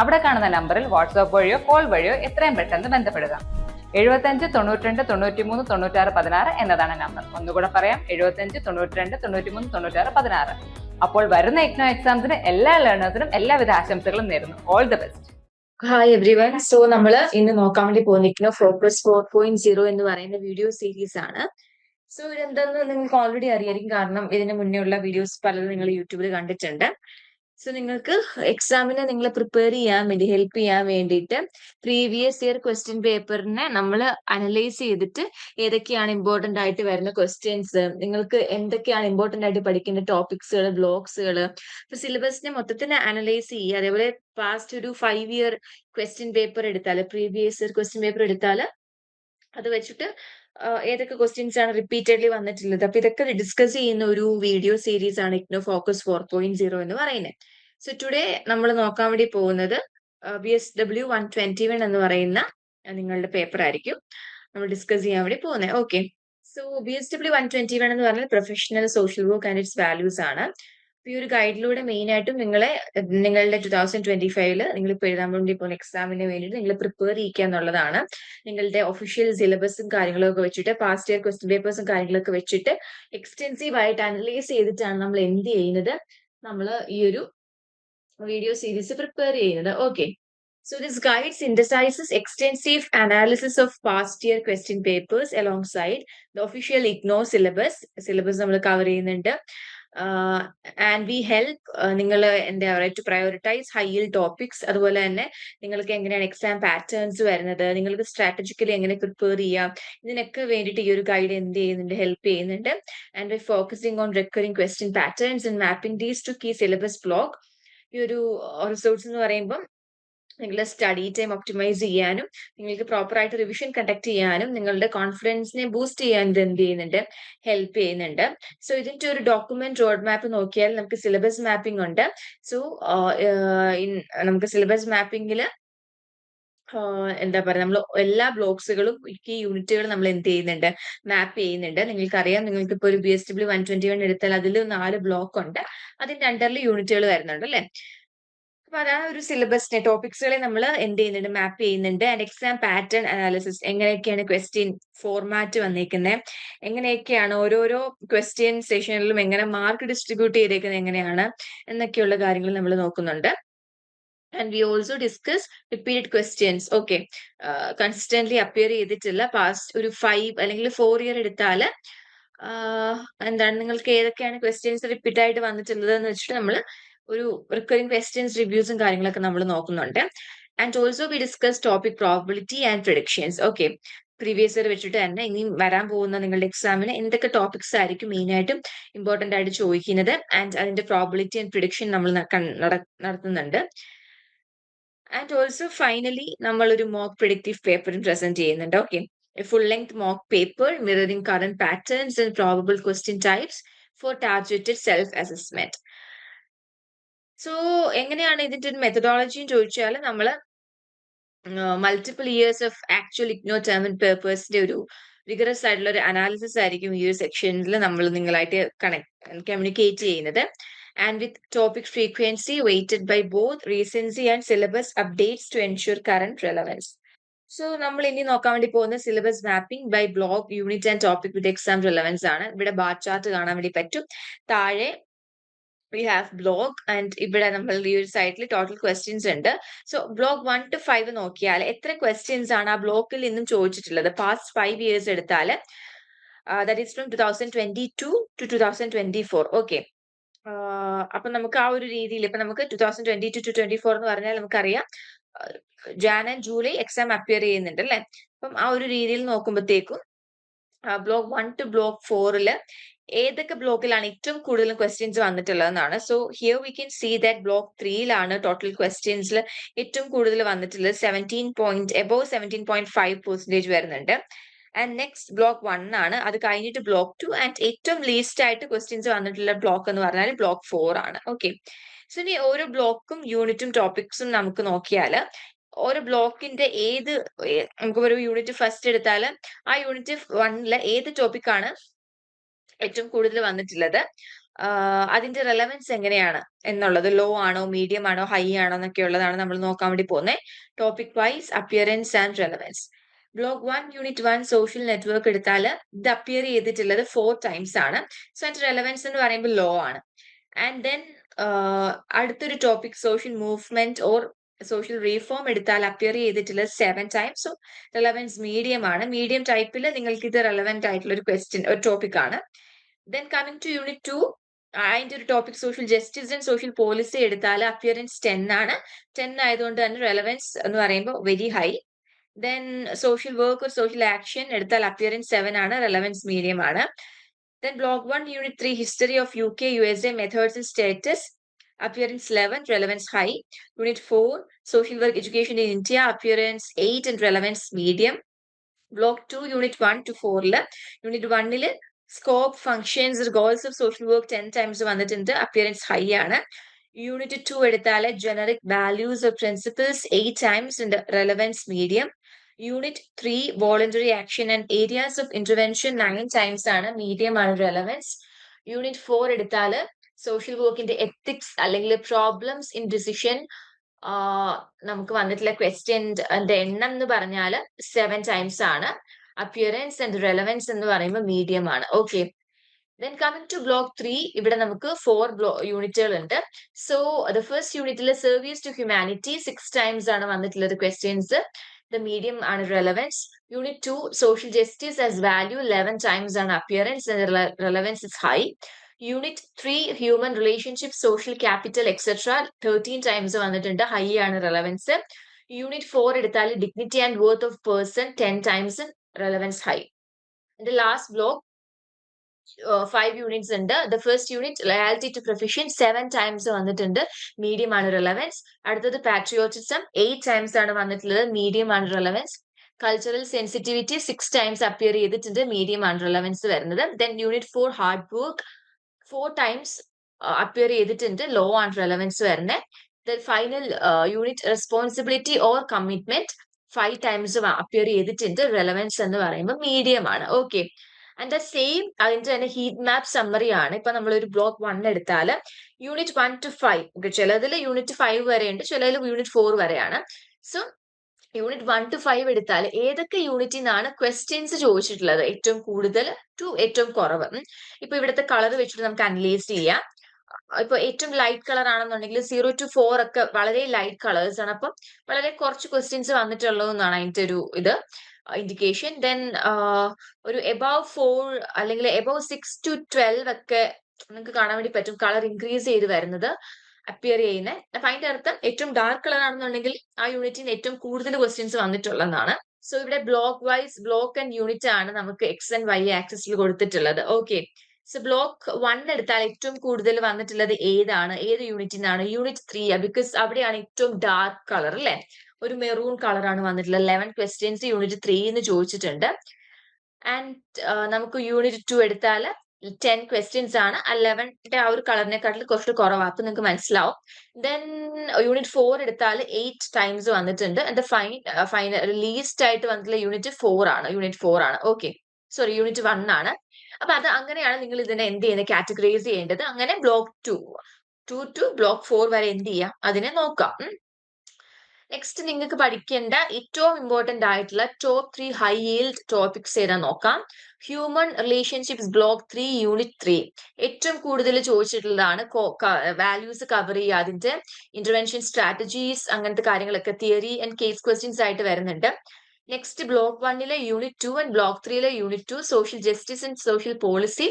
അവിടെ കാണുന്ന നമ്പറിൽ വാട്സ്ആപ്പ് വഴിയോ കോൾ വഴിയോ എത്രയും പെട്ടെന്ന് ബന്ധപ്പെടുക. എഴുപത്തഞ്ച് തൊണ്ണൂറ്റിരണ്ട് തൊണ്ണൂറ്റിമൂന്ന് തൊണ്ണൂറ്റാറ് പതിനാറ് എന്നതാണ് നമ്പർ. ഒന്നുകൂടെ പറയാം എഴുപത്തഞ്ച് തൊണ്ണൂറ്റിരണ്ട് തൊണ്ണൂറ്റിമൂന്ന് തൊണ്ണൂറ്റാറ് പതിനാറ്. അപ്പോൾ വരുന്ന എക്നോ എക്സാംസിന് എല്ലാ ലേണേഴ്സിനും എല്ലാവിധ ആശംസകളും നേരുന്നു. All the best hi everyone so നമ്മൾ ഇന്ന് നോക്കാൻ വേണ്ടി പോകുന്നിരിക്കുന്ന ഫോക്കസ് ഫോർ പോയിന്റ് സീറോ എന്ന് പറയുന്ന വീഡിയോ സീരീസ് ആണ്. സോ ഇതെന്തെന്ന് നിങ്ങൾക്ക് ഓൾറെഡി അറിയായിരിക്കും. കാരണം ഇതിന് മുന്നേ ഉള്ള വീഡിയോസ് പലതും നിങ്ങൾ യൂട്യൂബിൽ കണ്ടിട്ടുണ്ട്. സോ നിങ്ങൾക്ക് എക്സാമിന് നിങ്ങൾ പ്രിപ്പയർ ചെയ്യാൻ വേണ്ടി ഹെൽപ്പ് ചെയ്യാൻ വേണ്ടിയിട്ട് പ്രീവിയസ് ഇയർ ക്വസ്റ്റ്യൻ പേപ്പറിനെ നമ്മൾ അനലൈസ് ചെയ്തിട്ട് ഏതൊക്കെയാണ് ഇമ്പോർട്ടന്റ് ആയിട്ട് വരുന്ന ക്വസ്റ്റ്യൻസ് നിങ്ങൾക്ക് എന്തൊക്കെയാണ് ഇമ്പോർട്ടന്റ് ആയിട്ട് പഠിക്കേണ്ട ടോപ്പിക്സുകൾ ബ്ലോക്സുകൾ അപ്പൊ സിലബസിനെ മൊത്തത്തിൽ അനലൈസ് ചെയ്യുക. അതേപോലെ പാസ്റ്റ് ഒരു ഫൈവ് ഇയർ ക്വസ്റ്റ്യൻ പേപ്പർ എടുത്താൽ പ്രീവിയസ് ഇയർ ക്വസ്റ്റ്യൻ പേപ്പർ എടുത്താൽ അത് വെച്ചിട്ട് ഏതൊക്കെ ക്വസ്റ്റ്യൻസ് ആണ് റിപ്പീറ്റഡ്ലി വന്നിട്ടുള്ളത്. അപ്പൊ ഇതൊക്കെ ഡിസ്കസ് ചെയ്യുന്ന ഒരു വീഡിയോ സീരീസ് ആണ് IGNOU focus four point zero എന്ന് പറയുന്നത്. സോ ടുഡേ നമ്മൾ നോക്കാൻ വേണ്ടി പോകുന്നത് B S W one twenty one എന്ന് പറയുന്ന നിങ്ങളുടെ പേപ്പർ ആയിരിക്കും. നമ്മൾ ഡിസ്കസ് ചെയ്യാൻ വേണ്ടി പോകുന്നത്. Okay so B S W one twenty one എന്ന് പറഞ്ഞാൽ professional social work and its values ആണ്. ഈ ഒരു ഗൈഡിലൂടെ മെയിൻ ആയിട്ടും നിങ്ങളെ നിങ്ങളുടെ ടു തൗസൻഡ് ട്വന്റി ഫൈവിൽ നിങ്ങൾ ഇപ്പോൾ എഴുതാൻ വേണ്ടി പോകുന്ന എക്സാമിന് വേണ്ടിയിട്ട് നിങ്ങൾ പ്രിപ്പയർ ചെയ്യിക്കുക എന്നുള്ളതാണ്. നിങ്ങളുടെ ഒഫീഷ്യൽ സിലബസും കാര്യങ്ങളൊക്കെ വെച്ചിട്ട് പാസ്റ്റ് ഇയർ ക്വസ്റ്റ്യൻ പേപ്പേഴ്സും കാര്യങ്ങളൊക്കെ വെച്ചിട്ട് എക്സ്റ്റെൻസീവ് ആയിട്ട് അനലൈസ് ചെയ്തിട്ടാണ് നമ്മൾ എന്ത് ചെയ്യുന്നത്? നമ്മൾ ഈ ഒരു വീഡിയോ സീരീസ് പ്രിപ്പയർ ചെയ്യുന്നത്. Okay so this guides synthesizes extensive analysis of past year question papers alongside the official IGNOU syllabus syllabus നമ്മൾ കവർ ചെയ്യുന്നുണ്ട്. ആൻഡ് വി ഹെൽപ്പ് നിങ്ങൾ എന്താ പറയുക ടു പ്രയോറിറ്റൈസ് ഹൈയിൽ ടോപ്പിക്സ് അതുപോലെ തന്നെ നിങ്ങൾക്ക് എങ്ങനെയാണ് എക്സാം പാറ്റേൺസ് വരുന്നത് നിങ്ങൾക്ക് സ്ട്രാറ്റജിക്കലി എങ്ങനെ പ്രിപ്പയർ ചെയ്യാം ഇതിനൊക്കെ വേണ്ടിയിട്ട് ഈ ഒരു ഗൈഡ് എന്ത് ചെയ്യുന്നുണ്ട് ഹെൽപ്പ് ചെയ്യുന്നുണ്ട്. And by focusing on recurring question patterns and mapping these to key syllabus block ഈ ഒരു റിസോർട്സ് എന്ന് പറയുമ്പം നിങ്ങളുടെ സ്റ്റഡി ടൈം ഒപ്റ്റിമൈസ് ചെയ്യാനും നിങ്ങൾക്ക് പ്രോപ്പർ ആയിട്ട് റിവിഷൻ കണ്ടക്ട് ചെയ്യാനും നിങ്ങളുടെ കോൺഫിഡൻസിനെ ബൂസ്റ്റ് ചെയ്യാൻ ഇത് എന്ത് ചെയ്യുന്നുണ്ട്? ഹെൽപ്പ് ചെയ്യുന്നുണ്ട്. സോ ഇതിന്റെ ഒരു ഡോക്യുമെന്റ് റോഡ് മാപ്പ് നോക്കിയാൽ നമുക്ക് സിലബസ് മാപ്പിംഗ് ഉണ്ട്. സോ നമുക്ക് സിലബസ് മാപ്പിംഗിൽ എന്താ പറയുക നമ്മൾ എല്ലാ ബ്ലോക്സുകളും ഈ യൂണിറ്റുകൾ നമ്മൾ എന്ത് ചെയ്യുന്നുണ്ട്? മാപ്പ് ചെയ്യുന്നുണ്ട്. നിങ്ങൾക്ക് അറിയാം നിങ്ങൾക്ക് ഇപ്പോൾ ഒരു B S W one twenty one എടുത്താൽ അതിൽ നാല് ബ്ലോക്ക് ഉണ്ട്. അതിന്റെ അണ്ടറിൽ യൂണിറ്റുകൾ വരുന്നുണ്ട് അല്ലേ? അപ്പൊ അതാണ് ഒരു സിലബസിനെ ടോപ്പിക്സുകളെ നമ്മൾ എന്ത് ചെയ്യുന്നുണ്ട്? മാപ്പ് ചെയ്യുന്നുണ്ട്. ആൻഡ് എക്സാം പാറ്റേൺ അനാലിസിസ് എങ്ങനെയൊക്കെയാണ് ക്വസ്റ്റ്യൻ ഫോർമാറ്റ് വന്നിരിക്കുന്നത് എങ്ങനെയൊക്കെയാണ് ഓരോരോ ക്വസ്റ്റ്യൻ സെഷനിലും എങ്ങനെ മാർക്ക് ഡിസ്ട്രിബ്യൂട്ട് ചെയ്തേക്കുന്നത് എങ്ങനെയാണ്? എന്നൊക്കെയുള്ള കാര്യങ്ങൾ നമ്മൾ നോക്കുന്നുണ്ട്. And we also discuss repeated questions okay consistently appear ചെയ്തിട്ടില്ല പാസ്റ്റ് ഒരു ഫൈവ് അല്ലെങ്കിൽ ഫോർ ഇയർ എടുത്താൽ എന്താണ് നിങ്ങൾക്ക് ഏതൊക്കെയാണ് ക്വസ്റ്റ്യൻസ് റിപ്പീറ്റ് ആയിട്ട് വന്നിട്ടുള്ളത് എന്ന് വെച്ചിട്ട് നമ്മൾ ഒരു റിക്കറിംഗ് ക്വസ്റ്റ്യൻസ് റിവ്യൂസും കാര്യങ്ങളൊക്കെ നമ്മൾ നോക്കുന്നുണ്ട്. And also we discuss topic probability and predictions okay previous year വെച്ചിട്ട് തന്നെ ഇനി വരാൻ പോകുന്ന നിങ്ങളുടെ എക്സാമിന് എന്തൊക്കെ ടോപ്പിക്സ് ആയിരിക്കും മെയിൻ ആയിട്ടും ഇമ്പോർട്ടന്റ് ആയിട്ട് ചോദിക്കുന്നത്. ആൻഡ് അതിന്റെ പ്രോബിലിറ്റി ആൻഡ് പ്രിഡിക്ഷൻ നമ്മൾ നടത്തുന്നുണ്ട്. ആൻഡ് ഓൾസോ ഫൈനലി നമ്മൾ ഒരു മോക്ക് പ്രിഡിക്റ്റീവ് പേപ്പറും പ്രസന്റ് ചെയ്യുന്നുണ്ട്. Okay full length mock paper mirroring current patterns and probable question types for targeted self assessment so എങ്ങനെയാണ് ഇതിന്റെ ഒരു മെത്തഡോളജിയും ചോദിച്ചാൽ നമ്മൾ multiple years of actual IGNOU term പേപ്പേഴ്സിന്റെ ഒരു വിഗറസ് ആയിട്ടുള്ള ഒരു അനാലിസിസ് ആയിരിക്കും ഈ ഒരു സെക്ഷനിൽ നമ്മൾ നിങ്ങളായിട്ട് കണക്ട് കമ്മ്യൂണിക്കേറ്റ് ചെയ്യുന്നത്. And with topic frequency weighted by both recency and syllabus updates to ensure current relevance. So നമ്മൾ ഇനി നോക്കാൻ വേണ്ടി പോകുന്ന syllabus mapping by block unit and topic with exam relevance ആണ്. ഇവിടെ ബാർ ചാർട്ട് കാണാൻ വേണ്ടി പറ്റും. താഴെ വി ഹാവ് ബ്ലോക്ക് ആൻഡ് ഇവിടെ നമ്മൾ ഈ ഒരു സൈറ്റിൽ ടോട്ടൽ ക്വസ്റ്റ്യൻസ് ഉണ്ട്. So block one two five നോക്കിയാൽ എത്ര ക്വസ്റ്റ്യൻസ് ആണ് ആ ബ്ലോക്കിൽ നിന്നും ചോദിച്ചിട്ടുള്ളത്? പാസ്റ്റ് ഫൈവ് ഇയേഴ്സ് എടുത്താൽ that is from two thousand twenty two to two thousand twenty four okay അപ്പൊ നമുക്ക് ആ ഒരു രീതിയിൽ ഇപ്പൊ നമുക്ക് two thousand twenty two to twenty four എന്ന് പറഞ്ഞാൽ നമുക്കറിയാം Jan and July exam appear ചെയ്യുന്നുണ്ട് അല്ലെ? അപ്പം ആ ഒരു രീതിയിൽ നോക്കുമ്പോഴത്തേക്കും ബ്ലോക്ക് വൺ ടു ബ്ലോക്ക് ഫോറിൽ ഏതൊക്കെ ബ്ലോക്കിലാണ് ഏറ്റവും കൂടുതൽ questions വന്നിട്ടുള്ളതെന്നാണ്. So here we can see that block ത്രീയിലാണ് total ക്വസ്റ്റ്യൻസിൽ ഏറ്റവും കൂടുതൽ വന്നിട്ടുള്ളത് seventeen point above seventeen point five percentage വരുന്നുണ്ട്. ആൻഡ് നെക്സ്റ്റ് ബ്ലോക്ക് വൺ ആണ്. അത് കഴിഞ്ഞിട്ട് ബ്ലോക്ക് ടു ആൻഡ് ഏറ്റവും ലീസ്റ്റ് ആയിട്ട് ക്വസ്റ്റ്യൻസ് വന്നിട്ടുള്ള ബ്ലോക്ക് എന്ന് പറഞ്ഞാൽ ബ്ലോക്ക് ഫോർ ആണ്. ഓക്കെ സോ ഇനി ഓരോ ബ്ലോക്കും യൂണിറ്റും ടോപ്പിക്സും നമുക്ക് നോക്കിയാൽ ഓരോ ബ്ലോക്കിന്റെ ഏത് നമുക്ക് ഒരു യൂണിറ്റ് ഫസ്റ്റ് എടുത്താൽ ആ യൂണിറ്റ് വണ്ണിലെ ഏത് ടോപ്പിക്കാണ് ഏറ്റവും കൂടുതൽ വന്നിട്ടുള്ളത്? അതിന്റെ റെലവൻസ് എങ്ങനെയാണ് എന്നുള്ളത് ലോ ആണോ മീഡിയം ആണോ ഹൈ ആണോ എന്നൊക്കെ ഉള്ളതാണ് നമ്മൾ നോക്കാൻ വേണ്ടി പോകുന്നത് topic wise appearance and relevance block one unit one social network എടുത്താൽ ഇത് അപ്പിയർ ചെയ്തിട്ടുള്ളത് ഫോർ ടൈംസ് ആണ്. സോ അതിന്റെ റെലവൻസ് എന്ന് പറയുമ്പോൾ ലോ ആണ്. ആൻഡ് ദെൻ അടുത്തൊരു topic social movement or social reform എടുത്താൽ അപ്പിയർ ചെയ്തിട്ടുള്ളത് seven times so relevance medium ആണ്. മീഡിയം ടൈപ്പിൽ നിങ്ങൾക്ക് ഇത് റെലവെന്റ് ആയിട്ടുള്ള ഒരു ക്വസ്റ്റ്യൻ ഒരു ടോപ്പിക് ആണ്. Then coming to unit two അതിന്റെ ഒരു topic social justice and social policy എടുത്താൽ അപ്പിയറൻസ് ടെൻ ആണ്. ടെൻ ആയതുകൊണ്ട് തന്നെ റെലവൻസ് എന്ന് പറയുമ്പോൾ very high then social work ഒരു സോഷ്യൽ ആക്ഷൻ എടുത്താൽ അപ്പിയറൻസ് സെവൻ ആണ് റെലവൻസ് മീഡിയം ആണ് then block one unit three history of U K U S A methods and status appearance 11 relevance high unit 4 social work education in india appearance 8 and relevance medium block 2 unit 1 to 4 ൽ unit 1 il scope functions goals of social work 10 times വന്നിട്ടുണ്ട് appearance high ആണ് unit two എടുത്താൽ generic values of principles eight times ഉണ്ട് relevance medium unit three voluntary action and areas of intervention nine times ആണ് medium ആണ് relevance unit four എടുത്താൽ social വർക്കിന്റെ ethics അല്ലെങ്കിൽ problems in decision നമുക്ക് വന്നിട്ടുള്ള ക്വസ്റ്റ്യന്റെ എണ്ണം എന്ന് പറഞ്ഞാൽ സെവൻ ടൈംസ് ആണ്. അപ്പിയറൻസ് ആൻഡ് റെലവൻസ് എന്ന് പറയുമ്പോൾ മീഡിയം ആണ്. Okay then coming to block three ഇവിടെ നമുക്ക് ഫോർ ബ്ലോ യൂണിറ്റുകൾ ഉണ്ട്. സോ ദ ഫസ്റ്റ് യൂണിറ്റിൽ service to humanity six times ആണ് വന്നിട്ടുള്ളത് ക്വസ്റ്റ്യൻസ് ദ മീഡിയം ആണ് relevance unit two social justice as value eleven times ആണ് appearance and relevance is high unit three human relationship social capital etcetera thirteen times വന്നിട്ടുണ്ട് high ആണ് relevance unit four എടുത്താൽ dignity and worth of person ten times relevance high last block five units ഉണ്ട്. The first unit loyalty to profession seven times വന്നിട്ടുണ്ട് medium ആണ് relevance അടുത്തത് patriotism eight times ആണ് വന്നിട്ടുള്ളത് medium ആണ് relevance cultural sensitivity six times appear ചെയ്തിട്ടുണ്ട് medium ആണ് relevance വരുന്നത്. Then unit four hard work four times appear ചെയ്തിട്ടുണ്ട് ലോ ആണ് റെലവൻസ് വരുന്നത് final unit responsibility or commitment five times appear ചെയ്തിട്ടുണ്ട് റെലവൻസ് എന്ന് പറയുമ്പോൾ മീഡിയം ആണ്. ഓക്കെ ആൻഡ് ദ സെയിം അതിന്റെ തന്നെ ഹീറ്റ് മാപ്പ് സമ്മറി ആണ്. ഇപ്പൊ നമ്മൾ ഒരു ബ്ലോക്ക് വൺ എടുത്താൽ unit one two five okay ചിലതിൽ യൂണിറ്റ് ഫൈവ് വരെ ഉണ്ട് ചിലതിൽ യൂണിറ്റ് ഫോർ വരെയാണ്. So unit one two five എടുത്താൽ ഏതൊക്കെ യൂണിറ്റിൽ നിന്നാണ് ക്വസ്റ്റ്യൻസ് ചോദിച്ചിട്ടുള്ളത്? ഏറ്റവും കൂടുതൽ ടു ഏറ്റവും കുറവ്. ഇപ്പൊ ഇവിടുത്തെ കളർ വെച്ചിട്ട് നമുക്ക് അനലൈസ് ചെയ്യാം. ഇപ്പൊ ഏറ്റവും ലൈറ്റ് കളർ ആണെന്നുണ്ടെങ്കിൽ സീറോ ടു ഫോർ ഒക്കെ വളരെ ലൈറ്റ് കളേഴ്സ് ആണ്. അപ്പം വളരെ കുറച്ച് ക്വസ്റ്റ്യൻസ് വന്നിട്ടുള്ളൂ എന്നാണ് അതിന്റെ ഒരു ഇത്. ഇൻഡിക്കേഷൻ ദെൻ ഒരു എബവ് ഫോർ അല്ലെങ്കിൽ എബവ് സിക്സ് ടു ട്വൽവ് ഒക്കെ നിങ്ങൾക്ക് കാണാൻ വേണ്ടി പറ്റും. കളർ ഇൻക്രീസ് ചെയ്ത് വരുന്നത് അപ്പിയർ ചെയ്യുന്നത് അപ്പൊ അതിന്റെ അർത്ഥം ഏറ്റവും ഡാർക്ക് കളർ ആണെന്നുണ്ടെങ്കിൽ ആ യൂണിറ്റിന് ഏറ്റവും കൂടുതൽ ക്വസ്റ്റ്യൻസ് വന്നിട്ടുള്ളതാണ്. സോ ഇവിടെ block wise block and unit ആണ് നമുക്ക് എക്സ് ആൻഡ് വൈ ആക്സിസിൽ കൊടുത്തിട്ടുള്ളത്. ഓക്കെ സോ ബ്ലോക്ക് വൺ എടുത്താൽ ഏറ്റവും കൂടുതൽ വന്നിട്ടുള്ളത് ഏതാണ്? ഏത് യൂണിറ്റിൽ നിന്നാണ് യൂണിറ്റ് ത്രീ ബിക്കോസ് അവിടെയാണ് ഏറ്റവും ഡാർക്ക് കളർ അല്ലെ? ഒരു മെറൂൺ കളറാണ് വന്നിട്ടുള്ളത്. ലെവൻ ക്വസ്റ്റ്യൻസ് യൂണിറ്റ് ത്രീ എന്ന് ചോദിച്ചിട്ടുണ്ട്. ആൻഡ് നമുക്ക് യൂണിറ്റ് ടു എടുത്താൽ ടെൻ ക്വസ്റ്റ്യൻസ് ആണ്. ആ ലെവന്റെ ആ ഒരു കളറിനെക്കാട്ടിൽ കുറച്ച് അപ്പൊ നിങ്ങൾക്ക് മനസ്സിലാവും. ദെൻ യൂണിറ്റ് ഫോർ എടുത്താൽ എയ്റ്റ് ടൈംസ് വന്നിട്ടുണ്ട്. എന്റെ ഫൈൻ ഫൈനൽ ലീസ്റ്റ് ആയിട്ട് വന്നിട്ടുള്ള യൂണിറ്റ് ഫോർ ആണ്. യൂണിറ്റ് ഫോർ ആണ്. ഓക്കെ സോറി യൂണിറ്റ് വൺ ആണ്. അപ്പൊ അത് അങ്ങനെയാണ് നിങ്ങൾ ഇതിനെ എന്ത് ചെയ്യുന്നത് കാറ്റഗറൈസ് ചെയ്യേണ്ടത്. അങ്ങനെ block two two two block four വരെ എന്ത് ചെയ്യാം? അതിനെ നോക്കാം. നെക്സ്റ്റ് നിങ്ങൾക്ക് പഠിക്കേണ്ട ഏറ്റവും ഇമ്പോർട്ടന്റ് ആയിട്ടുള്ള top three high yield topics ഏതാ നോക്കാം. Human relationships block three unit three ഏറ്റവും കൂടുതൽ ചോദിച്ചിട്ടുള്ളതാണ് വാല്യൂസ് കവർ ചെയ്യുക. അതിന്റെ ഇന്റർവെൻഷൻ സ്ട്രാറ്റജീസ് അങ്ങനത്തെ കാര്യങ്ങളൊക്കെ തിയറി ആൻഡ് കേസ് ക്വസ്റ്റ്യൻസ് ആയിട്ട് വരുന്നുണ്ട്. നെക്സ്റ്റ് ബ്ലോക്ക് വണ്ണിലെ unit two and block ത്രീയിലെ unit two social justice and social policy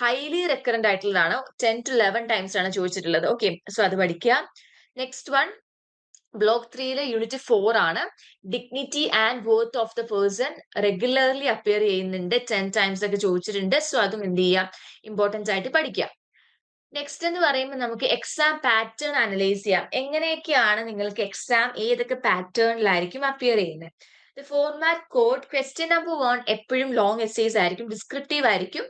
highly recurrent ആയിട്ടുള്ളതാണ്. ടെൻ ടു ലെവൻ ടൈംസ് ആണ് ചോദിച്ചിട്ടുള്ളത്. ഓക്കെ സോ അത് പഠിക്കുക നെക്സ്റ്റ് വൺ ബ്ലോക്ക് ത്രീയിലെ യൂണിറ്റ് ഫോർ ആണ്. Dignity and worth of the person regularly appear ചെയ്യുന്നുണ്ട്. Ten times ഒക്കെ ചോദിച്ചിട്ടുണ്ട്. സോ അതും എന്ത് ചെയ്യാം? ഇമ്പോർട്ടൻസ് ആയിട്ട് പഠിക്കുക നെക്സ്റ്റ് എന്ന് പറയുമ്പോൾ നമുക്ക് എക്സാം പാറ്റേൺ അനലൈസ് ചെയ്യാം. എങ്ങനെയൊക്കെയാണ് നിങ്ങൾക്ക് എക്സാം ഏതൊക്കെ പാറ്റേണിലായിരിക്കും അപ്പിയർ ചെയ്യുന്നത്? Format code question number one എപ്പോഴും ലോങ് എസ്സേസ് ആയിരിക്കും ഡിസ്ക്രിപ്റ്റീവ് ആയിരിക്കും.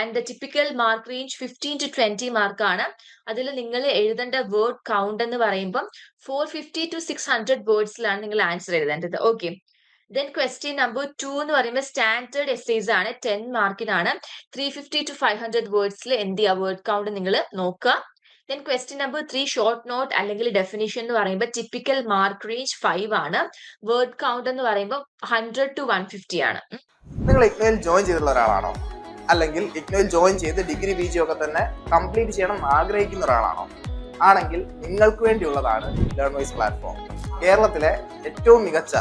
And the typical mark range fifteen to twenty മാർക്കാണ് അതിൽ നിങ്ങൾ എഴുതേണ്ട വേർഡ് കൗണ്ട് എന്ന് പറയുമ്പം four fifty to six hundred വേർഡ്സിലാണ് നിങ്ങൾ ആൻസർ എഴുതേണ്ടത്. Okay then question number two എന്ന് പറയുമ്പോൾ സ്റ്റാൻഡേർഡ് എസ്സേസ് ആണ് ten മാർക്കിനാണ് three fifty to five hundred വേർഡ്സിൽ എന്ത് ചെയ്യുക വേർഡ് കൗണ്ട് നിങ്ങൾ നോക്കുക. Then question number three short note അല്ലെങ്കിൽ ഡെഫിനിഷൻ എന്ന് പറയുമ്പോൾ ടിപ്പിക്കൽ മാർക്ക് റേഞ്ച് ഫൈവ് ആണ്. വേർഡ് കൗണ്ട് എന്ന് പറയുമ്പോൾ ഹൺഡ്രഡ് ടു വൺ ഫിഫ്റ്റി ആണ്. നിങ്ങൾ ഇഗ്നോയിൽ ജോയിൻ ചെയ്തിട്ടുള്ള ഒരാളാണോ? അല്ലെങ്കിൽ ഇഗ്നോയിൽ ജോയിൻ ചെയ്ത് ഡിഗ്രി പി ജി ഒക്കെ തന്നെ കംപ്ലീറ്റ് ചെയ്യണം ആഗ്രഹിക്കുന്ന ഒരാളാണോ? ആണെങ്കിൽ നിങ്ങൾക്ക് വേണ്ടിയുള്ളതാണ് ലേൺ വൈസ് പ്ലാറ്റ്ഫോം കേരളത്തിലെ ഏറ്റവും മികച്ച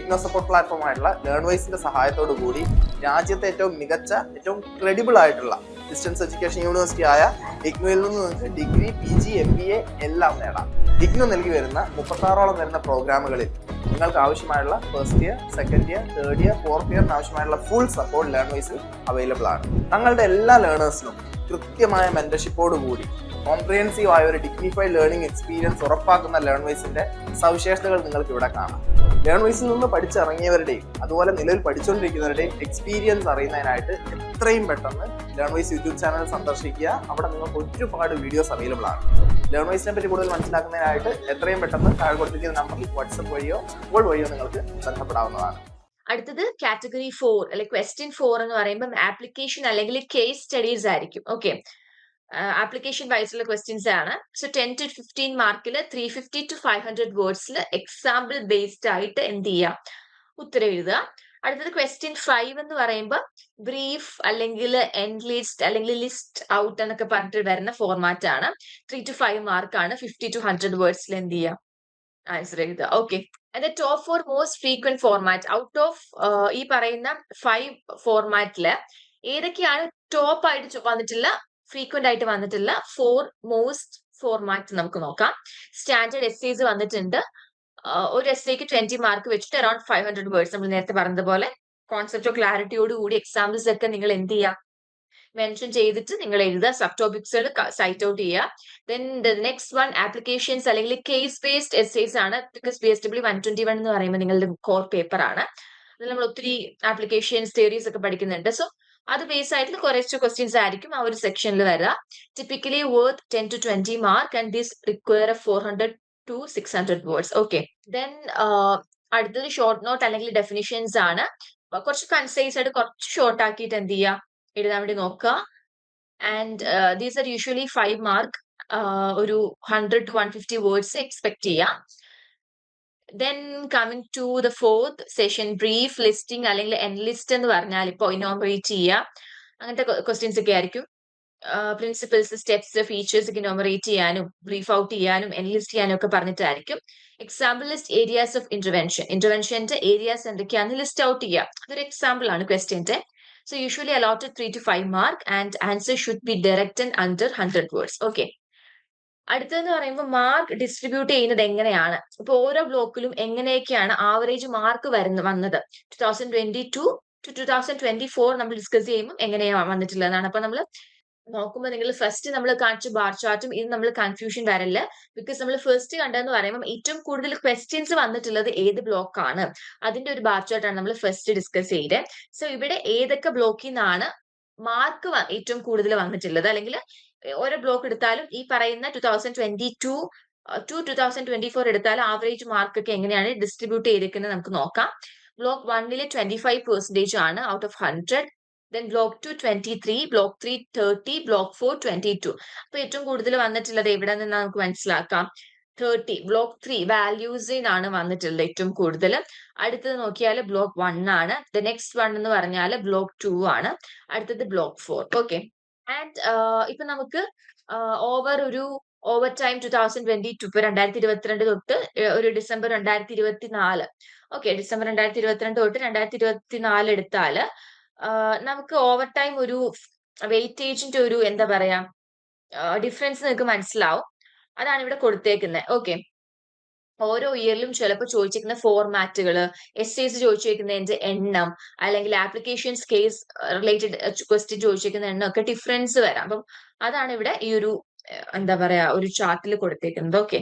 ഇഗ്നോ സപ്പോർട്ട് പ്ലാറ്റ്ഫോം ആയിട്ടുള്ള ലേൺ വൈസിന്റെ സഹായത്തോടു കൂടി രാജ്യത്തെ ഏറ്റവും മികച്ച ഏറ്റവും ക്രെഡിബിൾ ആയിട്ടുള്ള ഡിസ്റ്റൻസ് എഡ്യൂക്കേഷൻ യൂണിവേഴ്സിറ്റി ആയ ഇഗ്നോയിൽ നിന്ന് നിങ്ങൾക്ക് degree P G M B A എല്ലാം നേടാം. ഇഗ്നോ നൽകി വരുന്ന മുപ്പത്താറോളം വരുന്ന പ്രോഗ്രാമുകളിൽ നിങ്ങൾക്ക് ആവശ്യമായുള്ള first year second year third year fourth ഇയറിന് ആവശ്യമായുള്ള ഫുൾ സപ്പോർട്ട് ലേൺ വൈസിൽ അവൈലബിൾ ആണ്. തങ്ങളുടെ എല്ലാ ലേണേഴ്സിനും കൃത്യമായ മെന്റർഷിപ്പോട് കൂടി കോംപ്രിഹെൻസീവ് ആയ ഒരു ഡിഗ്നിഫൈഡ് ലേണിംഗ് എക്സ്പീരിയൻസ് ഉറപ്പാക്കുന്ന ലേൺ വൈസിന്റെ സവിശേഷതകൾ നിങ്ങൾക്ക് ഇവിടെ കാണാം. ലേൺ വൈസിൽ നിന്ന് പഠിച്ചിറങ്ങിയവരുടെയും അതുപോലെ നിലവിൽ പഠിച്ചുകൊണ്ടിരിക്കുന്നവരുടെയും എക്സ്പീരിയൻസ് അറിയുന്നതിനായിട്ട് എത്രയും പെട്ടെന്ന് ലേൺ വൈസ് യൂട്യൂബ് ചാനൽ സന്ദർശിക്കുക. അവിടെ നിങ്ങൾക്ക് ഒരുപാട് വീഡിയോസ് അവൈലബിൾ ആണ്. ലേൺ വൈസിനെ പറ്റി കൂടുതൽ മനസ്സിലാക്കുന്നതിനായിട്ട് എത്രയും പെട്ടെന്ന് താഴെ കൊടുത്തിരിക്കുന്ന നമ്പറിൽ വാട്സപ്പ് വഴിയോ കോൾ വഴിയോ നിങ്ങൾക്ക് ബന്ധപ്പെടാവുന്നതാണ്. അടുത്തത് കാറ്റഗറി ഫോർ അല്ലെങ്കിൽ ക്വസ്റ്റ്യൻ ഫോർ എന്ന് പറയുമ്പോൾ ആപ്ലിക്കേഷൻ അല്ലെങ്കിൽ കേസ് സ്റ്റഡീസ് ആയിരിക്കും. ഓക്കെ ആപ്ലിക്കേഷൻ വൈസുള്ള ക്വസ്റ്റ്യൻസ് ആണ്. സോ ടെൻ ടു ഫിഫ്റ്റീൻ മാർക്കിൽ three fifty to five hundred വേർഡ്സിൽ example based ആയിട്ട് എന്ത് ചെയ്യുക ഉത്തരം എഴുതുക. അടുത്തത് ക്വസ്റ്റ്യൻ ഫൈവ് എന്ന് പറയുമ്പോൾ ബ്രീഫ് അല്ലെങ്കിൽ എൻലിസ്റ്റ് ലിസ്റ്റ് അല്ലെങ്കിൽ ലിസ്റ്റ് ഔട്ട് എന്നൊക്കെ പറഞ്ഞിട്ട് വരുന്ന ഫോർമാറ്റ് ആണ്. ത്രീ ടു ഫൈവ് മാർക്കാണ് ഫിഫ്റ്റി ടു ഹൺഡ്രഡ് വേർഡ്സിൽ എന്ത് ചെയ്യുക ആൻസർ എഴുതുക. ഓക്കെ അതിന്റെ top four most frequent format out of ഈ പറയുന്ന ഫൈവ് ഫോർമാറ്റിൽ ഏതൊക്കെയാണ് ടോപ്പ് ആയിട്ട് വന്നിട്ടുള്ള ഫ്രീക്വന്റ് ആയിട്ട് വന്നിട്ടുള്ള ഫോർ മോസ്റ്റ് ഫോർമാറ്റ് നമുക്ക് നോക്കാം. സ്റ്റാൻഡേർഡ് എസ്സേസ് വന്നിട്ടുണ്ട്. ഒരു എസ്സേക്ക് ട്വന്റി മാർക്ക് വെച്ചിട്ട് അറൌണ്ട് ഫൈവ് ഹൺഡ്രഡ് വേർഡ്സ് നമ്മൾ നേരത്തെ പറഞ്ഞതുപോലെ കോൺസെപ്റ്റ് ക്ലാരിറ്റിയോട് കൂടി എക്സാമ്പിൾസ് ഒക്കെ നിങ്ങൾ എന്ത് ചെയ്യുക മെൻഷൻ ചെയ്തിട്ട് നിങ്ങൾ എഴുതുക സബ് ടോപ്പിക്സുകൾ സൈറ്റ് ഔട്ട് ചെയ്യുക then the next one applications അല്ലെങ്കിൽ കേസ് ബേസ്ഡ് എസ്സേസ് ആണ്. Because B S W one twenty one എന്ന് പറയുമ്പോൾ നിങ്ങളുടെ കോർ പേപ്പർ ആണ്. അതിൽ നമ്മൾ ഒത്തിരി ആപ്ലിക്കേഷൻസ് തിയറീസ് ഒക്കെ പഠിക്കുന്നുണ്ട്. സോ അത് ബേസ് ആയിട്ട് കുറച്ച് ക്വസ്റ്റ്യൻസ് ആയിരിക്കും ആ ഒരു സെക്ഷനിൽ വരിക typically worth ten to twenty mark and this require four hundred to six hundred words okay then അടുത്തത് ഷോർട്ട് നോട്ട് അല്ലെങ്കിൽ ഡെഫിനിഷൻസ് ആണ്. കുറച്ച് കൺസൈസ് ആയിട്ട് കുറച്ച് ഷോർട്ട് ആക്കിയിട്ട് എന്ത് ചെയ്യുക എഴുതാൻ വേണ്ടി നോക്കുക and these are usually five mark ഒരു hundred to one fifty words expect ചെയ്യാം. Then coming to the fourth session brief listing അല്ലെങ്കിൽ എൻലിസ്റ്റ് എന്ന് പറഞ്ഞാൽ ഇപ്പോൾ ഇനോമറേറ്റ് ചെയ്യുക അങ്ങനത്തെ ക്വസ്റ്റ്യൻസ് ഒക്കെ ആയിരിക്കും. പ്രിൻസിപ്പിൾസ് സ്റ്റെപ്സ് ഫീച്ചേഴ്സ് ഒക്കെ നോമറേറ്റ് ചെയ്യാനും ബ്രീഫ് ഔട്ട് ചെയ്യാനും എൻലിസ്റ്റ് ചെയ്യാനും ഒക്കെ പറഞ്ഞിട്ടായിരിക്കും. Example list areas of intervention ഇന്റർവെൻഷന്റെ areas എന്തൊക്കെയാണെന്ന് ലിസ്റ്റ് ഔട്ട് ചെയ്യുക അതൊരു എക്സാമ്പിൾ ആണ് ക്വസ്റ്റ്യന്റെ So usually allotted 3 to 5 mark and answer should be direct and under 100 words okay അടുത്തതെന്ന് പറയുമ്പോൾ മാർക്ക് ഡിസ്ട്രിബ്യൂട്ട് ചെയ്യുന്നത് എങ്ങനെയാണ്? ഇപ്പൊ ഓരോ ബ്ലോക്കിലും എങ്ങനെയൊക്കെയാണ് ആവറേജ് മാർക്ക് വരുന്ന വന്നത്? Two thousand twenty two to two thousand twenty four നമ്മൾ ഡിസ്കസ് ചെയ്യുമ്പോൾ എങ്ങനെയാണ് വന്നിട്ടുള്ളതാണ് അപ്പൊ നമ്മൾ നോക്കുമ്പോൾ നിങ്ങൾ ഫസ്റ്റ് നമ്മൾ കാണിച്ച ബാർ ചാർട്ടും ഇത് നമ്മൾ കൺഫ്യൂഷൻ വരല്ല. ബിക്കോസ് നമ്മൾ ഫസ്റ്റ് കണ്ടതെന്ന് പറയുമ്പോൾ ഏറ്റവും കൂടുതൽ ക്വസ്റ്റ്യൻസ് വന്നിട്ടുള്ളത് ഏത് ബ്ലോക്ക് ആണ്? അതിന്റെ ഒരു ബാർ ചാർട്ടാണ് നമ്മൾ ഫസ്റ്റ് ഡിസ്കസ് ചെയ്തത് സോ ഇവിടെ ഏതൊക്കെ ബ്ലോക്കിൽ നിന്നാണ് മാർക്ക് ഏറ്റവും കൂടുതൽ വന്നിട്ടുള്ളത്? അല്ലെങ്കിൽ ഓരോ ബ്ലോക്ക് എടുത്താലും ഈ പറയുന്ന two thousand twenty two to two thousand twenty four എടുത്താൽ ആവറേജ് മാർക്ക് ഒക്കെ എങ്ങനെയാണ് ഡിസ്ട്രിബ്യൂട്ട് ചെയ്തിരിക്കുന്നത് നമുക്ക് നോക്കാം. ബ്ലോക്ക് വണ്ണിൽ ട്വന്റി ഫൈവ് പെർസെന്റേജ് ആണ് out of hundred then block two twenty three block three thirty block four twenty two അപ്പൊ ഏറ്റവും കൂടുതൽ വന്നിട്ടുള്ളത് എവിടെ നിന്ന് നമുക്ക് മനസ്സിലാക്കാം. തേർട്ടി ബ്ലോക്ക് ത്രീ വാല്യൂസിനാണ് വന്നിട്ടുള്ളത് ഏറ്റവും കൂടുതൽ. അടുത്തത് നോക്കിയാൽ ബ്ലോക്ക് വൺ ആണ്. ദ നെക്സ്റ്റ് വൺ എന്ന് പറഞ്ഞാൽ ബ്ലോക്ക് ടു ആണ്. അടുത്തത് ബ്ലോക്ക് ഫോർ ഓക്കെ ആൻഡ് ഇപ്പൊ നമുക്ക് ഓവർ ഒരു over time two thousand twenty two ഇപ്പൊ രണ്ടായിരത്തി ഇരുപത്തിരണ്ട് തൊട്ട് ഒരു ഡിസംബർ രണ്ടായിരത്തി ഇരുപത്തി നാല് ഓക്കെ ഡിസംബർ രണ്ടായിരത്തി ഇരുപത്തിരണ്ട് തൊട്ട് രണ്ടായിരത്തി ഇരുപത്തി നാല് എടുത്താൽ നമുക്ക് ഓവർ ടൈം ഒരു വെയിറ്റേജിന്റെ ഒരു എന്താ പറയാ ഡിഫറൻസ് നിങ്ങൾക്ക് മനസ്സിലാവും. അതാണ് ഇവിടെ കൊടുത്തേക്കുന്നത് ഓക്കെ ഓരോ ഇയറിലും ചിലപ്പോൾ ചോദിച്ചിരിക്കുന്ന ഫോർമാറ്റുകൾ എസ് എസ് ചോദിച്ചിരിക്കുന്നതിന്റെ എണ്ണം അല്ലെങ്കിൽ ആപ്ലിക്കേഷൻസ് കേസ് റിലേറ്റഡ് ക്വസ്റ്റ്യൻ ചോദിച്ചിരിക്കുന്ന എണ്ണം ഒക്കെ ഡിഫറൻസ് വരാം. അപ്പം അതാണ് ഇവിടെ ഈ ഒരു എന്താ പറയാ ഒരു ചാർട്ടിൽ കൊടുത്തേക്കുന്നത്. ഓക്കെ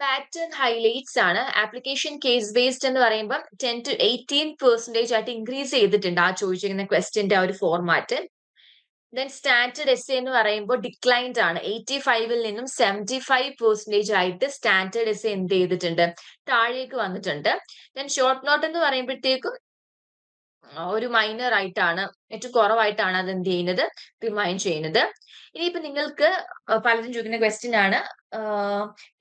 പാറ്റേൺ ഹൈലൈറ്റ്സ് ആണ്. ആപ്ലിക്കേഷൻ കേസ് ബേസ്ഡ് എന്ന് പറയുമ്പോൾ ടെൻ ടു എയ്റ്റീൻ പെർസെന്റേജ് ആയിട്ട് ഇൻക്രീസ് ചെയ്തിട്ടുണ്ട് ആ ചോദിച്ചിരിക്കുന്ന ക്വസ്റ്റിന്റെ ആ ഒരു ഫോർമാറ്റ് ദെൻ സ്റ്റാൻഡേർഡ് എസ് എന്ന് പറയുമ്പോൾ ഡിക്ലൈൻഡ് ആണ്. എയ്റ്റി ഫൈവിൽ നിന്നും സെവന്റി ഫൈവ് പെർസെന്റേജ് ആയിട്ട് സ്റ്റാൻഡേർഡ് എസ് എന്ത് ചെയ്തിട്ടുണ്ട്? താഴേക്ക് വന്നിട്ടുണ്ട്. ദെൻ ഷോർട്ട് നോട്ട് എന്ന് പറയുമ്പോഴത്തേക്കും ഒരു മൈനർ ആയിട്ടാണ് ഏറ്റവും കുറവായിട്ടാണ് അത് എന്ത് ചെയ്യുന്നത്? റിമൈൻഡ് ചെയ്യുന്നത്. ഇനിയിപ്പോ നിങ്ങൾക്ക് പലരും ചോദിക്കുന്ന ക്വസ്റ്റ്യൻ ആണ്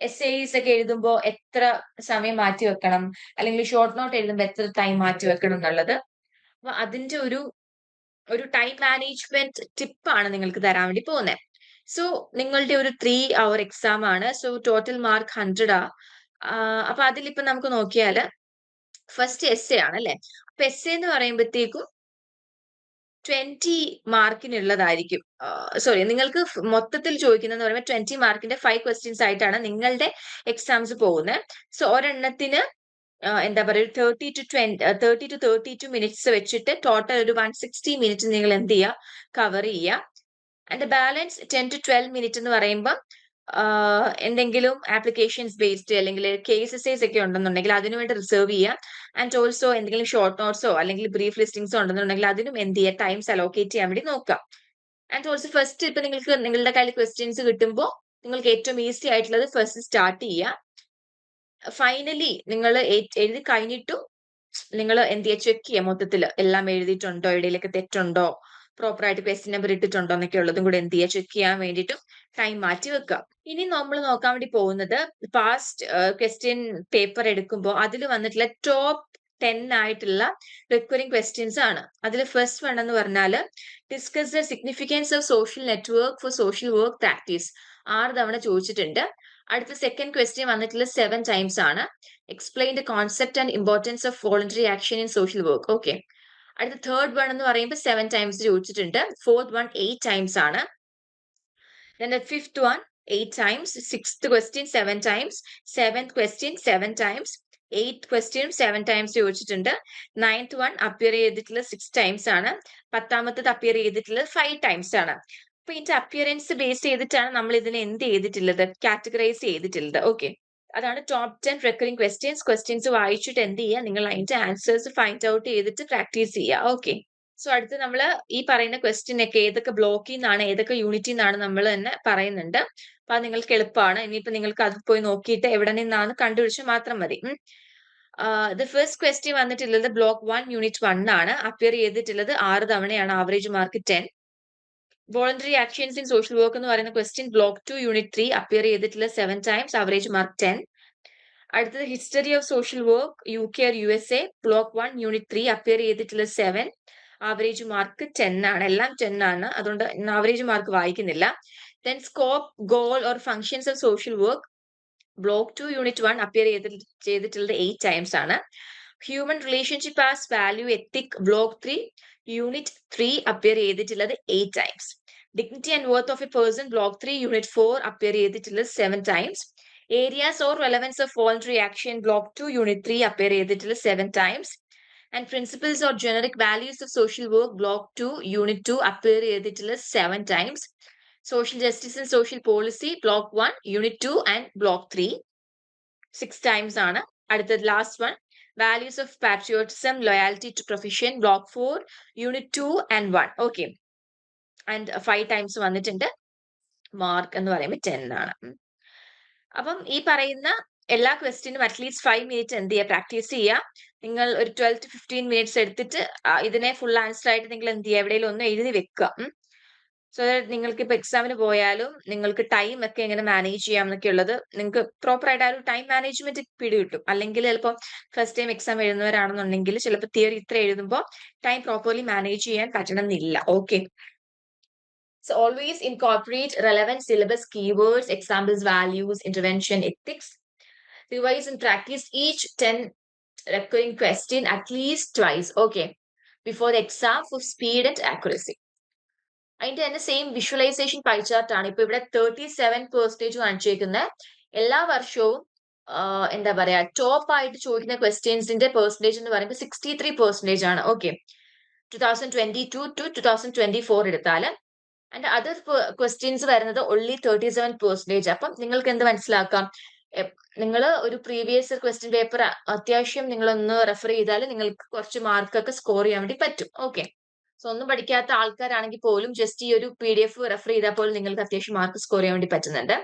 എസ് എസ് ഒക്കെ എഴുതുമ്പോൾ എത്ര സമയം മാറ്റി വെക്കണം? അല്ലെങ്കിൽ ഷോർട്ട് നോട്ട് എഴുതുമ്പോൾ എത്ര ടൈം മാറ്റി വെക്കണം എന്നുള്ളത്? അപ്പൊ അതിന്റെ ഒരു ഒരു ടൈം മാനേജ്മെന്റ് ടിപ്പാണ് നിങ്ങൾക്ക് തരാൻ വേണ്ടി പോകുന്നത് സോ നിങ്ങളുടെ ഒരു ത്രീ അവർ എക്സാം ആണ്. സോ ടോട്ടൽ മാർക്ക് ഹൺഡ്രഡ് അപ്പൊ അതിലിപ്പോ നമുക്ക് നോക്കിയാൽ ഫസ്റ്റ് എസ് എ ആണ് അല്ലെ അപ്പൊ എസ് എന്ന് പറയുമ്പോഴത്തേക്കും ട്വന്റി മാർക്കിനുള്ളതായിരിക്കും സോറി നിങ്ങൾക്ക് മൊത്തത്തിൽ ചോദിക്കുന്നതെന്ന് പറയുമ്പോൾ ട്വന്റി മാർക്കിന്റെ ഫൈവ് ക്വസ്റ്റ്യൻസ് ആയിട്ടാണ് നിങ്ങളുടെ എക്സാംസ് പോകുന്നത് സോ ഒരെണ്ണത്തിന് എന്താ പറയുക thirty to twenty thirty to thirty two minutes വെച്ചിട്ട് ടോട്ടൽ ഒരു വൺ സിക്സ്റ്റി മിനിറ്റ് നിങ്ങൾ എന്ത് ചെയ്യുക? കവർ ചെയ്യുക. And balance ten to twelve minute എന്ന് പറയുമ്പോൾ എന്തെങ്കിലും ആപ്ലിക്കേഷൻസ് ബേസ്ഡ് അല്ലെങ്കിൽ കേസസ് ഒക്കെ ഉണ്ടെന്നുണ്ടെങ്കിൽ അതിനു വേണ്ടി റിസർവ് ചെയ്യുക ആൻഡ് ഓൾസോ എന്തെങ്കിലും ഷോർട്ട് നോട്ട്സോ അല്ലെങ്കിൽ ബ്രീഫ് ലിസ്റ്റിംഗ്സോ ഉണ്ടെന്നുണ്ടെങ്കിൽ അതിനും എന്ത് ചെയ്യുക ടൈംസ് അലോക്കേറ്റ് ചെയ്യാൻ വേണ്ടി നോക്കുക ആൻഡ് ഓൾസോ ഫസ്റ്റ് ഇപ്പൊ നിങ്ങൾക്ക് നിങ്ങളുടെ കയ്യിൽ ക്വസ്റ്റ്യൻസ് കിട്ടുമ്പോൾ നിങ്ങൾക്ക് ഏറ്റവും ഈസി ആയിട്ടുള്ളത് ഫസ്റ്റ് സ്റ്റാർട്ട് ചെയ്യുക ഫൈനലി നിങ്ങൾ എഴുതി കഴിഞ്ഞിട്ടും നിങ്ങൾ എന്ത് ചെയ്യുക ചെക്ക് ചെയ്യുക മൊത്തത്തിൽ എല്ലാം എഴുതിയിട്ടുണ്ടോ? ഇടയിലൊക്കെ തെറ്റുണ്ടോ? പ്രോപ്പർ ആയിട്ട് ക്വസ്റ്റ്യൻ നമ്പർ ഇട്ടിട്ടുണ്ടോ എന്നൊക്കെ ഉള്ളതും കൂടെ എന്ത് ചെയ്യുക ചെക്ക് ചെയ്യാൻ വേണ്ടിയിട്ടും ടൈം മാറ്റി വെക്കുക ഇനി നമ്മൾ നോക്കാൻ വേണ്ടി പോകുന്നത് പാസ്റ്റ് ക്വസ്റ്റ്യൻ പേപ്പർ എടുക്കുമ്പോൾ അതിൽ വന്നിട്ടുള്ള ടോപ്പ് ടെൻ ആയിട്ടുള്ള റിക്വറിംഗ് ക്വസ്റ്റ്യൻസ് ആണ്. അതിൽ ഫസ്റ്റ് വൺ എന്ന് പറഞ്ഞാൽ discuss the significance of social network for social work practice ആറ് തവണ ചോദിച്ചിട്ടുണ്ട്. അടുത്ത സെക്കൻഡ് ക്വസ്റ്റ്യൻ വന്നിട്ടുള്ള സെവൻ ടൈംസ് ആണ്. Explain the concept and importance of voluntary action in social work okay അടുത്ത തേർഡ് വൺ എന്ന് പറയുമ്പോൾ സെവൻ ടൈംസ് ചോദിച്ചിട്ടുണ്ട്. ഫോർത്ത് വൺ എയ്റ്റ് ടൈംസ് ആണ്. Then one eight times sixth question seven times seventh question seven times eight ക്വസ്റ്റ്യനും seven times ചോദിച്ചിട്ടുണ്ട്. Ninth one appear ചെയ്തിട്ടുള്ള six times ആണ്. പത്താമത്തത് അപ്പിയർ ചെയ്തിട്ടുള്ളത് ഫൈവ് ടൈംസ് ആണ്. അപ്പൊ ഇതിന്റെ അപ്പിയറൻസ് ബേസ് ചെയ്തിട്ടാണ് നമ്മൾ ഇതിനെ എന്ത് ചെയ്തിട്ടുള്ളത്? കാറ്റഗറൈസ് ചെയ്തിട്ടുള്ളത്. ഓക്കെ അതാണ് top ten recurring questions questions വായിച്ചിട്ട് എന്ത് ചെയ്യുക നിങ്ങൾ അതിന്റെ ആൻസേഴ്സ് ഫൈൻഡ് ഔട്ട് ചെയ്തിട്ട് പ്രാക്ടീസ് ചെയ്യുക ഓക്കെ സോ അടുത്ത് നമ്മൾ ഈ പറയുന്ന ക്വസ്റ്റ്യൻ ഒക്കെ ഏതൊക്കെ ബ്ലോക്കിൽ നിന്നാണ് ഏതൊക്കെ യൂണിറ്റിൽ നിന്നാണ് നമ്മൾ തന്നെ പറയുന്നുണ്ട്. അപ്പൊ അത് നിങ്ങൾക്ക് എളുപ്പമാണ്. ഇനിയിപ്പോ നിങ്ങൾക്ക് അത് പോയി നോക്കിയിട്ട് എവിടെ നിന്നാണ് കണ്ടുപിടിച്ചാൽ മാത്രം മതി. ദ ഫസ്റ്റ് ക്വസ്റ്റ്യൻ വന്നിട്ടുള്ളത് ബ്ലോക്ക് വൺ യൂണിറ്റ് വൺ ആണ്. അപ്പിയർ ചെയ്തിട്ടുള്ളത് ആറ് തവണയാണ്. Average mark ten voluntary actions in social work എന്ന് പറയുന്ന question block two unit three appear ചെയ്തിട്ടുള്ള seven times average mark ten അടുത്തത് history of social work U K or U S A block one unit three appear ചെയ്തിട്ടുള്ള seven average mark ten ആണ്. എല്ലാം ten ആണ്. അതുകൊണ്ട് average mark വായിക്കുന്നില്ല. Then scope goal or functions of social work block two unit one appear ചെയ്തിട്ടുള്ളത് eight times ആണ്. Human relationship as value ethic block three unit three appear ചെയ്തിട്ടുള്ളത് eight times dignity and worth of a person block three unit four appear ചെയ്തിട്ടുള്ളത് seven times areas or relevance of voluntary action block two unit three appear ചെയ്തിട്ടുള്ളത് seven times and principles or generic values of social work block 2 unit 2 appear ചെയ്തിട്ടുള്ളത് seven times. Social justice and social policy block 1 unit 2 and block 3 six times ആണ്. അടുത്തത് last one values of patriotism loyalty to profession block four unit two and one okay and five times വന്നിട്ടുണ്ട്. Mark എന്ന് പറയുമ്പോൾ ten ആണ്. അപ്പം ഈ പറയുന്ന എല്ലാ ക്വസ്റ്റ്യനും അറ്റ്ലീസ്റ്റ് ഫൈവ് മിനിറ്റ് എന്ത് ചെയ്യുക പ്രാക്ടീസ് ചെയ്യുക നിങ്ങൾ ഒരു ട്വൽവ് ടു ഫിഫ്റ്റീൻ മിനിറ്റ്സ് എടുത്തിട്ട് ഇതിനെ ഫുൾ ആൻസർ ആയിട്ട് നിങ്ങൾ എന്ത് ചെയ്യുക എവിടെയെങ്കിലും ഒന്ന് എഴുതി വെക്കുക. സോ നിങ്ങൾക്ക് ഇപ്പൊ എക്സാമിന് പോയാലും നിങ്ങൾക്ക് ടൈം ഒക്കെ എങ്ങനെ മാനേജ് ചെയ്യാം എന്നൊക്കെ ഉള്ളത് നിങ്ങൾക്ക് പ്രോപ്പർ ആയിട്ട് ആ ഒരു ടൈം മാനേജ്മെന്റ് പിടി കിട്ടും അല്ലെങ്കിൽ ചിലപ്പോൾ ഫസ്റ്റ് ടൈം എക്സാം എഴുതുന്നവരാണെന്നുണ്ടെങ്കിൽ ചിലപ്പോൾ തിയറി ഇത്ര എഴുതുമ്പോൾ ടൈം പ്രോപ്പർലി മാനേജ് ചെയ്യാൻ പറ്റണമെന്നില്ല okay So always incorporate relevant syllabus keywords, examples, values, intervention, ethics. Revise and practice each 10 recurring question at least twice. Okay. Before the exam for speed and accuracy. അതിന്റെ തന്നെ same visualisation pie chart ആണ്. ഇപ്പൊ ഇവിടെ thirty seven percentage കാണിച്ചിരിക്കുന്നത് എല്ലാ വർഷവും എന്താ പറയാ ടോപ്പ് ആയിട്ട് ചോദിക്കുന്ന ക്വസ്റ്റ്യൻസിന്റെ പെർസെന്റേജ് എന്ന് പറയുമ്പോൾ സിക്സ്റ്റി ത്രീ പെർസെന്റേജ് ആണ്. Okay two thousand twenty two two thousand twenty four എടുത്താൽ ആൻഡ് അതർ ക്വസ്റ്റ്യൻസ് വരുന്നത് ഒൺലി തേർട്ടി സെവൻ പെർസെന്റേജ് അപ്പം നിങ്ങൾക്ക് എന്ത് മനസ്സിലാക്കാം? നിങ്ങൾ ഒരു പ്രീവിയസ് ക്വസ്റ്റ്യൻ പേപ്പർ അത്യാവശ്യം നിങ്ങളൊന്ന് റെഫർ ചെയ്താൽ നിങ്ങൾക്ക് കുറച്ച് മാർക്കൊക്കെ സ്കോർ ചെയ്യാൻ വേണ്ടി പറ്റും. ഓക്കെ സോ ഒന്നും പഠിക്കാത്ത ആൾക്കാരാണെങ്കിൽ പോലും ജസ്റ്റ് ഈ ഒരു പി ഡി എഫ് റെഫർ ചെയ്താൽ പോലും നിങ്ങൾക്ക് അത്യാവശ്യം മാർക്ക് സ്കോർ ചെയ്യാൻ വേണ്ടി പറ്റുന്നുണ്ട്.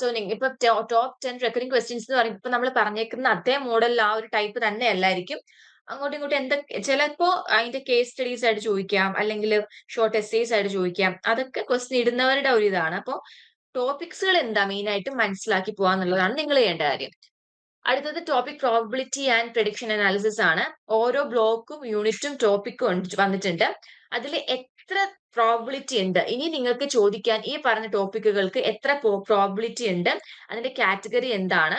സോ ഇപ്പൊ ടോപ്പ് ടെൻ റെക്കറിംഗ് ക്വസ്റ്റ്യൻസ് എന്ന് പറയുമ്പോൾ ഇപ്പൊ നമ്മൾ പറഞ്ഞേക്കുന്ന അതേ മോഡൽ ആ ഒരു ടൈപ്പ് തന്നെ അല്ലായിരിക്കും. അങ്ങോട്ടും ഇങ്ങോട്ടും എന്തൊക്കെ ചിലപ്പോ അതിന്റെ കേസ് സ്റ്റഡീസ് ആയിട്ട് ചോദിക്കാം അല്ലെങ്കിൽ ഷോർട്ട് എസ്സേസ് ആയിട്ട് ചോദിക്കാം. അതൊക്കെ ക്വസ്റ്റ്യൻ ഇടുന്നവരുടെ ഒരു ഇതാണ്. അപ്പോൾ ടോപ്പിക്സുകൾ എന്താ മെയിൻ ആയിട്ട് മനസ്സിലാക്കി പോവാന്നുള്ളതാണ് നിങ്ങൾ ചെയ്യേണ്ട കാര്യം. അടുത്തത് topic probability and prediction analysis ആണ്. ഓരോ ബ്ലോക്കും യൂണിറ്റും ടോപ്പിക്കും വന്നിട്ടുണ്ട്. അതിൽ എത്ര പ്രോബിലിറ്റി ഉണ്ട്? ഇനി നിങ്ങൾക്ക് ചോദിക്കാൻ ഈ പറഞ്ഞ ടോപ്പിക്കുകൾക്ക് എത്ര പ്രോബിലിറ്റി ഉണ്ട്? അതിന്റെ കാറ്റഗറി എന്താണ്?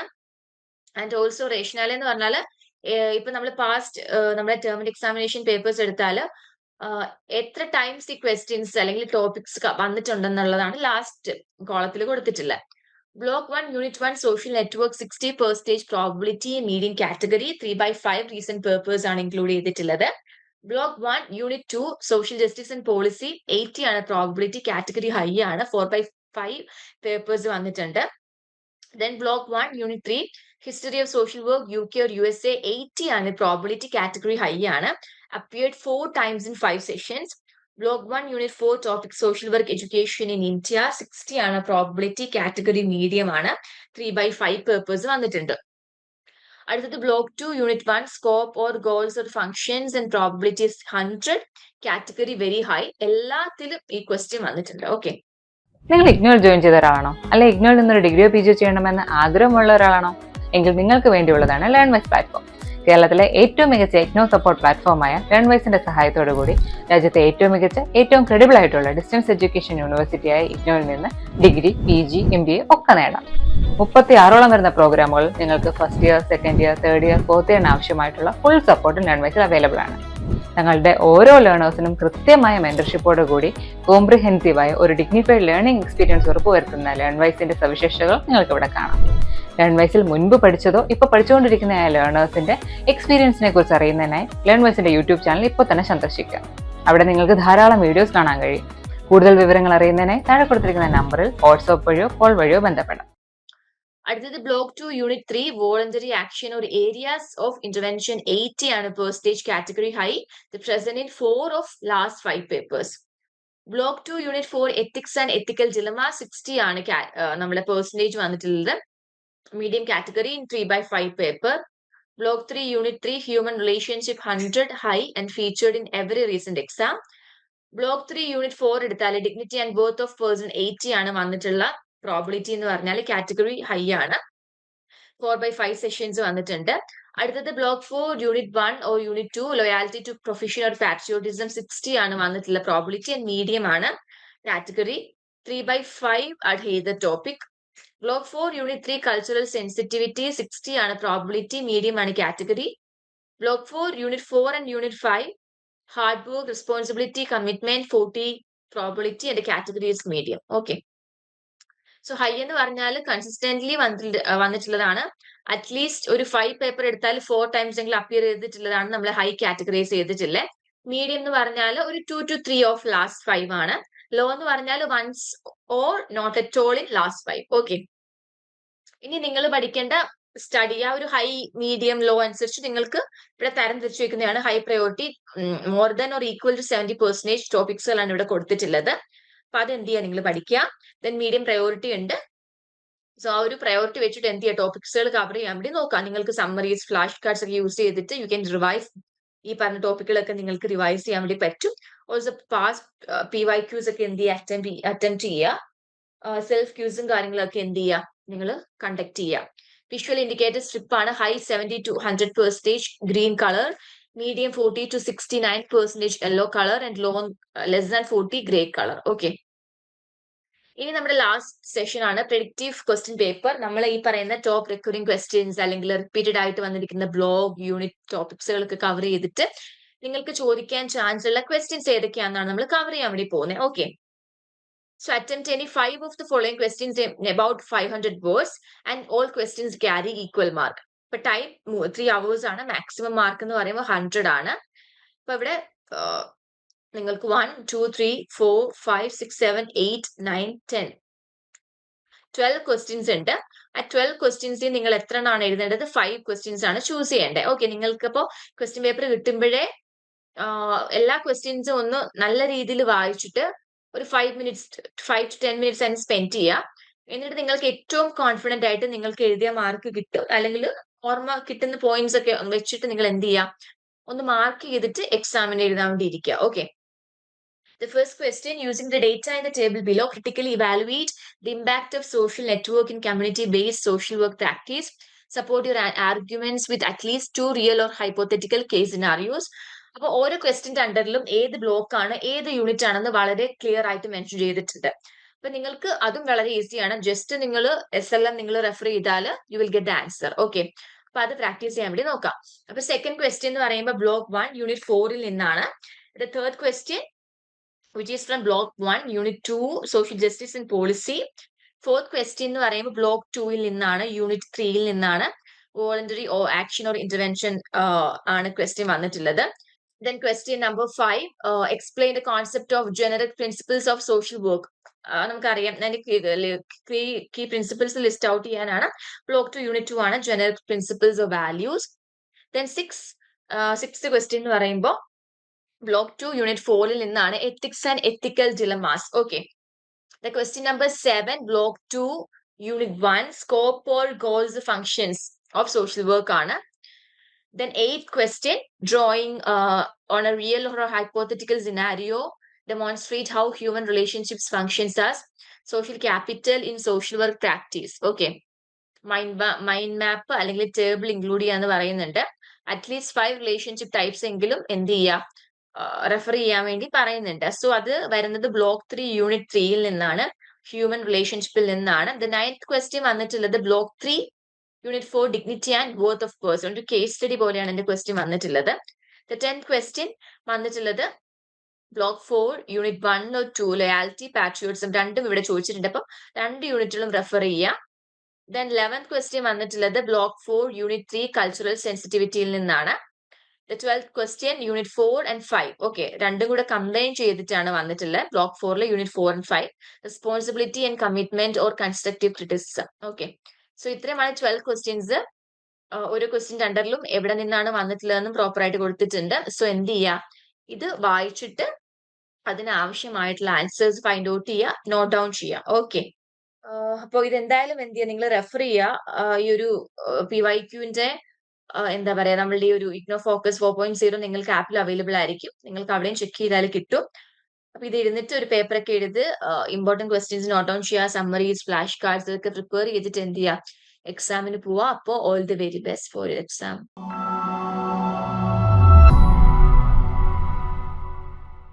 ആൻഡ് ഓൾസോ റേഷനാലി എന്ന് പറഞ്ഞാൽ ഇപ്പൊ നമ്മൾ പാസ്റ്റ് നമ്മുടെ ടേം എക്സാമിനേഷൻ പേപ്പേഴ്സ് എടുത്താൽ എത്ര ടൈംസ് ഈ ക്വസ്റ്റ്യൻസ് അല്ലെങ്കിൽ ടോപ്പിക്സ് വന്നിട്ടുണ്ടെന്നുള്ളതാണ് ലാസ്റ്റ് കോളത്തിൽ കൊടുത്തിട്ടുള്ളത് block one unit one social network sixty percentage probability medium category three by five recent papers ആണ് ഇൻക്ലൂഡ് ചെയ്തിട്ടുള്ളത് block one unit two social justice and policy eighty ആണ് probability category high ആണ്. Four by five papers വന്നിട്ടുണ്ട്. Then block one unit three history of social work U K or U S A eighty ആണ് probability category high ആണ്. Appeared four times in five sessions block one unit four topic social work education in India sixty ആണ് probability category medium ആണ്. Three by five papers വന്നിട്ടുണ്ട്. അടുത്തത് block two unit one scope or goals or functions and probabilities hundred category very high എല്ലാത്തിലും ഈ question വന്നിട്ടുണ്ട്. Okay നിങ്ങൾ ignore join ചെയ്ത ഒരാളാണോ അല്ലെ ഇഗ്നോറിൽ നിന്നൊരു ഡിഗ്രിയോ പി ജിയോ ചെയ്യണമെന്ന് ആഗ്രഹമുള്ള ഒരാളാണോ എങ്കിൽ നിങ്ങൾക്ക് വേണ്ടിയുള്ളതാണ് ലേൺ വൈസ് പ്ലാറ്റ്ഫോം കേരളത്തിലെ ഏറ്റവും മികച്ച എഗ്നോ സപ്പോർട്ട് പ്ലാറ്റ്ഫോമായ ലേൺ വൈസിന്റെ സഹായത്തോടു കൂടി രാജ്യത്തെ ഏറ്റവും മികച്ച ഏറ്റവും ക്രെഡിബിൾ ആയിട്ടുള്ള ഡിസ്റ്റൻസ് എഡ്യൂക്കേഷൻ യൂണിവേഴ്സിറ്റിയായ ഇഗ്നോയിൽ നിന്ന് degree P G M B A ഒക്കെ നേടാം. മുപ്പത്തി ആറോളം വരുന്ന പ്രോഗ്രാമുകൾ നിങ്ങൾക്ക് first year second year third year fourth ഇയറിന് ആവശ്യമായിട്ടുള്ള ഫുൾ സപ്പോർട്ടും ലേൺ വൈസിൽ അവൈലബിൾ ആണ്. ഞങ്ങളുടെ ഓരോ ലേണേഴ്സിനും കൃത്യമായ മെന്റർഷിപ്പോട് കൂടി കോംപ്രിഹെൻസീവായ ഒരു ഡിഗ്നിഫൈഡ് ലേണിംഗ് എക്സ്പീരിയൻസ് ഉറപ്പുവരുത്തുന്ന ലേൺ വൈസിന്റെ സവിശേഷതകൾ നിങ്ങൾക്ക് ഇവിടെ കാണാം. ലേൺവൈസിൽ മുൻപ് പഠിച്ചതോ ഇപ്പോൾ പഠിച്ചുകൊണ്ടിരിക്കുന്ന ലേണേഴ്സിന്റെ എക്സ്പീരിയൻസിനെ കുറിച്ച് അറിയുന്നതിനായി ലേൺവൈസിന്റെ യൂട്യൂബ് ചാനൽ ഇപ്പോൾ തന്നെ സന്ദർശിക്കുക. അവിടെ നിങ്ങൾക്ക് ധാരാളം വീഡിയോസ് കാണാൻ കഴിയും. കൂടുതൽ വിവരങ്ങൾ അറിയുന്നതിനായി താഴെ കൊടുത്തിരിക്കുന്ന നമ്പറിൽ വാട്സ്ആപ്പ് വഴിയോ കോൾ വഴിയോ ബന്ധപ്പെടാം. അടുത്തത് block two unit three voluntary action or areas of intervention eighty ആണ് percentage category high the present in four of last five papers block two unit four ethics and ethical dilemma sixty ആണ് നമ്മുടെ percentage വന്നിട്ടുള്ളത്. Medium category in three by five paper block three unit three human relationship hundred high and featured in every recent exam block three unit four എടുത്താൽ dignity and birth of person eighty ആണ് വന്നിട്ടുള്ള. Probability എന്ന് പറഞ്ഞാൽ category high ആണ്. Four by five sessions വന്നിട്ടുണ്ട്. അടുത്തത് block four unit one or unit two loyalty to profession or patriotism sixty ആണ് വന്നിട്ടുള്ള പ്രോബിലിറ്റി ആൻഡ് മീഡിയം ആണ്. Category three by five add ചെയ്ത topic block four unit three cultural sensitivity sixty ആണ് probability medium ആണ് category block four unit four and unit five hard work responsibility commitment forty probability and category is medium okay so high എന്ന് പറഞ്ഞാൽ consistently വന്നിട്ടുള്ളതാണ്. At least ഒരു five paper എടുത്താൽ four times എങ്കിലും appear ചെയ്തിട്ടുള്ളതാണ് നമ്മൾ ഹൈ കാറ്റഗറൈസ് ചെയ്തിട്ടുള്ളത് മീഡിയം എന്ന് പറഞ്ഞാൽ ഒരു two to three of last five ആണ്. ലോ എന്ന് പറഞ്ഞാൽ once or not at all in last five okay ഇനി നിങ്ങൾ പഠിക്കേണ്ട സ്റ്റഡി ആ ഒരു ഹൈ മീഡിയം ലോ അനുസരിച്ച് നിങ്ങൾക്ക് ഇവിടെ തരം തിരിച്ചു വെക്കുന്നതാണ് high priority more than or equal to seventy percentage ടോപ്പിക്സുകളാണ് ഇവിടെ കൊടുത്തിട്ടുള്ളത്. അപ്പൊ അത് എന്ത് ചെയ്യുക നിങ്ങൾ പഠിക്കുക ദെൻ മീഡിയം പ്രയോറിറ്റി ഉണ്ട്. സോ ആ ഒരു പ്രയോറിറ്റി വെച്ചിട്ട് എന്ത് ചെയ്യുക ടോപ്പിക്സുകൾ കവർ ചെയ്യാൻ വേണ്ടി നോക്കാം. നിങ്ങൾക്ക് സമ്മറീസ് ഫ്ലാഷ് കാർഡ്സ് ഒക്കെ യൂസ് ചെയ്തിട്ട് യു ക്യാൻ റിവൈസ് ഈ പറഞ്ഞ ടോപ്പിക്കുകളൊക്കെ നിങ്ങൾക്ക് റിവൈസ് ചെയ്യാൻ വേണ്ടി പറ്റും. Also past P Y Qs ഒക്കെ എന്ത് ചെയ്യുക അറ്റംപ്റ്റ് അറ്റംപ്റ്റ് ചെയ്യുക സെൽഫ് ക്യൂസും കാര്യങ്ങളൊക്കെ എന്ത് ചെയ്യുക നിങ്ങൾ കണ്ടക്ട് ചെയ്യുക വിഷ്വൽ ഇൻഡിക്കേറ്റർ സ്ട്രിപ്പ് ആണ്. High seventy to hundred percentage green colour medium forty to sixty nine percentage yellow colour and low less than forty grey colour okay ഇനി നമ്മുടെ ലാസ്റ്റ് സെഷൻ ആണ്. പ്രെഡിക്റ്റീവ് ക്വസ്റ്റ്യൻ പേപ്പർ നമ്മൾ ഈ പറയുന്ന top recurring questions അല്ലെങ്കിൽ repeated ആയിട്ട് വന്നിരിക്കുന്ന blog unit ടോപ്പിക്സുകളൊക്കെ cover ചെയ്തിട്ട് നിങ്ങൾക്ക് ചോദിക്കാൻ ചാൻസ് ഉള്ള ക്വസ്റ്റ്യൻസ് ഏതൊക്കെയാണെന്നാണ് നമ്മൾ കവർ ചെയ്യാൻ വേണ്ടി പോകുന്നത് okay So attempt any five of the following questions in about 500 words and all questions carry equal mark. ഇപ്പൊ ടൈം ത്രീ അവേഴ്സ് ആണ്. മാക്സിമം മാർക്ക് എന്ന് പറയുമ്പോൾ ഹൺഡ്രഡ് ആണ്. അപ്പൊ ഇവിടെ നിങ്ങൾക്ക് one two three four five six seven eight nine ten twelve questions ഉണ്ട്. ആ ട്വൽവ് ക്വസ്റ്റ്യൻസിൽ നിങ്ങൾ എത്ര എണ്ണമാണ് എഴുതേണ്ടത്? ഫൈവ് ക്വസ്റ്റ്യൻസ് ആണ് ചൂസ് ചെയ്യേണ്ടത്. ഓക്കെ നിങ്ങൾക്ക് ഇപ്പോൾ ക്വസ്റ്റ്യൻ പേപ്പർ കിട്ടുമ്പോഴേ എല്ലാ ക്വസ്റ്റ്യൻസും ഒന്ന് നല്ല രീതിയിൽ വായിച്ചിട്ട് ഒരു five minutes five to ten minutes അതിന് സ്പെൻഡ് ചെയ്യുക എന്നിട്ട് നിങ്ങൾക്ക് ഏറ്റവും കോൺഫിഡന്റ് ആയിട്ട് നിങ്ങൾക്ക് എഴുതിയ മാർക്ക് കിട്ടും. അല്ലെങ്കിൽ ഓർമ്മ കിട്ടുന്ന പോയിന്റ്സ് ഒക്കെ വെച്ചിട്ട് നിങ്ങൾ എന്ത് ചെയ്യുക ഒന്ന് മാർക്ക് ചെയ്തിട്ട് എക്സാമിന് എഴുതാൻ വേണ്ടി ഇരിക്കുക. Okay the first question using the date in the table below critically evaluate the impact of social network in community based social work practice support your arguments with at least two real or hypothetical case in areas അപ്പൊ ഓരോ ക്വസ്റ്റ്യന്റെ അണ്ടറിലും ഏത് block ആണ് ഏത് unit ആണെന്ന് വളരെ clear ആയിട്ട് mention ചെയ്തിട്ടുണ്ട്. അപ്പൊ നിങ്ങൾക്ക് അതും വളരെ ഈസിയാണ് ജസ്റ്റ് നിങ്ങൾ എസ് എൽ എം നിങ്ങൾ റെഫർ ചെയ്താൽ you will get the answer okay അപ്പൊ അത് പ്രാക്ടീസ് ചെയ്യാൻ വേണ്ടി നോക്കാം. അപ്പൊ സെക്കൻഡ് ക്വസ്റ്റ്യൻ എന്ന് പറയുമ്പോൾ ബ്ലോക്ക് വൺ യൂണിറ്റ് ഫോറിൽ നിന്നാണ്. Third question which is from block one unit two social justice and policy fourth question എന്ന് പറയുമ്പോൾ ബ്ലോക്ക് ടൂയിൽ നിന്നാണ് യൂണിറ്റ് ത്രീയിൽ നിന്നാണ് voluntary oh action or intervention ആണ് ക്വസ്റ്റ്യൻ വന്നിട്ടുള്ളത്. Then question number five explain the concept of general principles of social work നമുക്കറിയാം. Key principles list out ചെയ്യാനാണ്. ബ്ലോക്ക് ടു യൂണിറ്റ് ടു ആണ് generic principles of values then six six question എന്ന് പറയുമ്പോൾ block two unit ഫോറിൽ നിന്നാണ് ethics and ethical dilemmas okay the question number seven block two unit one scope or goals functions of social work ആണ്. Then eight question drawing on a real hypothetical scenario demonstrate how human relationships functions as social capital in social work practice okay mind mind map അല്ലെങ്കിൽ table include ചെയ്യാന്ന് പറയുന്നുണ്ട്. At least five relationship types എങ്കിലും എന്ത് ചെയ്യുക refer ചെയ്യാൻ വേണ്ടി പറയുന്നുണ്ട്. So അത് വരുന്നത് ബ്ലോക്ക് ത്രീ യൂണിറ്റ് ത്രീയിൽ നിന്നാണ് ഹ്യൂമൻ റിലേഷൻഷിപ്പിൽ നിന്നാണ്. ദ നയൻത് ക്വസ്റ്റ്യൻ വന്നിട്ടുള്ളത് block three unit four dignity and worth of person ഒരു കേസ് സ്റ്റഡി പോലെയാണ് എന്റെ ക്വസ്റ്റ്യൻ വന്നിട്ടുള്ളത്. ദ ടെൻത് ക്വസ്റ്റ്യൻ വന്നിട്ടുള്ളത് block four unit one two loyalty പാട്രിയോട്സും രണ്ടും ഇവിടെ ചോദിച്ചിട്ടുണ്ട്. അപ്പം രണ്ട് യൂണിറ്റുകളും റെഫർ ചെയ്യാം. ദെൻ ലെവൻത് ക്വസ്റ്റ്യൻ വന്നിട്ടുള്ളത് block four unit three cultural സെൻസിറ്റിവിറ്റിയിൽ നിന്നാണ്. Twelfth question unit four and five okay രണ്ടും കൂടെ കംപ്ലൈൻ ചെയ്തിട്ടാണ് വന്നിട്ടുള്ളത്. Block ഫോറിലെ unit four and five responsibility and commitment or constructive criticism okay so ഇത്രയുമാണ് ട്വൽവ് ക്വസ്റ്റ്യൻസ് ഒരു question അണ്ടറിലും എവിടെ നിന്നാണ് വന്നിട്ടുള്ളതെന്നും പ്രോപ്പർ ആയിട്ട് കൊടുത്തിട്ടുണ്ട്. സോ എന്ത് ചെയ്യുക ഇത് വായിച്ചിട്ട് അതിനാവശ്യമായിട്ടുള്ള ആൻസേഴ്സ് ഫൈൻഡ് ഔട്ട് ചെയ്യുക നോട്ട് ഡൗൺ ചെയ്യുക ഓക്കെ അപ്പോൾ ഇത് എന്തായാലും എന്ത് ചെയ്യുക നിങ്ങൾ റെഫർ ചെയ്യുക ഈ ഒരു പി വൈ ക്യൂവിന്റെ എന്താ പറയാ നമ്മളുടെ ഈ ഒരു IGNOU focus four point zero നിങ്ങൾക്ക് ആപ്പിൽ അവൈലബിൾ ആയിരിക്കും. നിങ്ങൾക്ക് അവിടെയും ചെക്ക് ചെയ്താൽ കിട്ടും. അപ്പൊ ഇത് ഇരുന്നിട്ട് ഒരു പേപ്പർ ഒക്കെ എഴുതി ഇമ്പോർട്ടന്റ് ക്വസ്റ്റ്യൻസ് നോട്ട് ഡൗൺ ചെയ്യുക സമ്മറീസ് ഫ്ലാഷ് കാർഡ്സ് ഇതൊക്കെ പ്രിപ്പയർ ചെയ്തിട്ട് എന്ത് ചെയ്യുക എക്സാമിന് പോവാ. അപ്പോൾ all the very best for exam